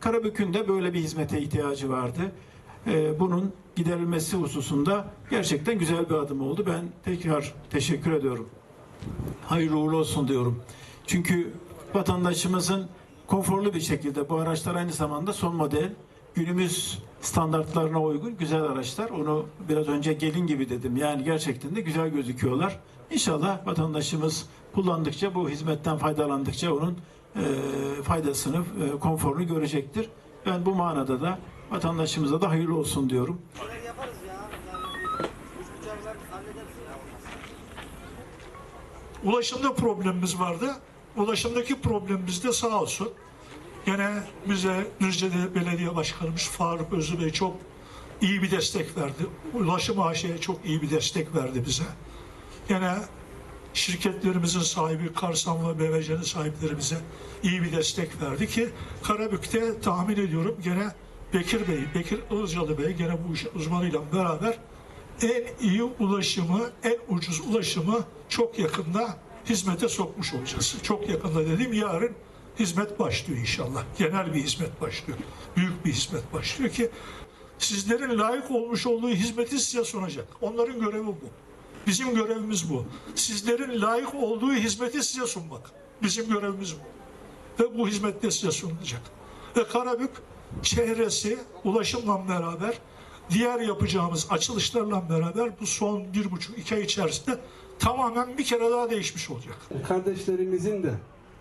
Karabük'ün de böyle bir hizmete ihtiyacı vardı. Ee, bunun giderilmesi hususunda gerçekten güzel bir adım oldu. Ben tekrar teşekkür ediyorum. Hayırlı uğurlu olsun diyorum. Çünkü vatandaşımızın konforlu bir şekilde bu araçlar aynı zamanda son model günümüz standartlarına uygun güzel araçlar. Onu biraz önce gelin gibi dedim. Yani gerçekten de güzel gözüküyorlar. İnşallah vatandaşımız kullandıkça bu hizmetten faydalandıkça onun e, faydasını, e, konforunu görecektir. Ben bu manada da vatandaşımıza da hayırlı olsun diyorum. Ulaşımda problemimiz vardı. Ulaşımdaki problemimiz de sağ olsun. Gene bize Düzce'de belediye başkanımız Faruk Özlü Bey çok iyi bir destek verdi. Ulaşım AŞ'ye çok iyi bir destek verdi bize. Gene şirketlerimizin sahibi Karsan ve BVC'nin sahipleri bize iyi bir destek verdi ki Karabük'te tahmin ediyorum gene Bekir Bey, Bekir Ilıcalı Bey gene bu işin uzmanıyla beraber en iyi ulaşımı, en ucuz ulaşımı çok yakında hizmete sokmuş olacağız. Çok yakında dediğim yarın hizmet başlıyor inşallah. Genel bir hizmet başlıyor. Büyük bir hizmet başlıyor ki sizlerin layık olmuş olduğu hizmeti size sunacak. Onların görevi bu. Bizim görevimiz bu. Sizlerin layık olduğu hizmeti size sunmak. Bizim görevimiz bu. Ve bu hizmet de size sunulacak. Ve Karabük çehresi ulaşımla beraber diğer yapacağımız açılışlarla beraber bu son bir buçuk iki ay içerisinde tamamen bir kere daha değişmiş olacak. kardeşlerimizin de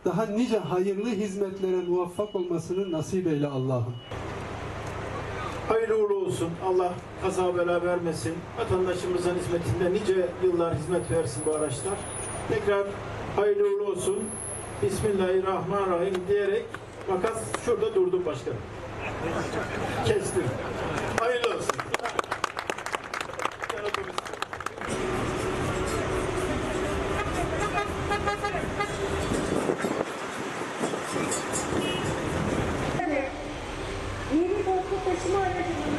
daha nice hayırlı hizmetlere muvaffak olmasını nasip eyle Allah'ım. Hayırlı uğurlu olsun. Allah kaza bela vermesin. Vatandaşımızın hizmetinde nice yıllar hizmet versin bu araçlar. Tekrar hayırlı uğurlu olsun. Bismillahirrahmanirrahim diyerek makas şurada durdu başkanım. Kestim. 報告しまわていま。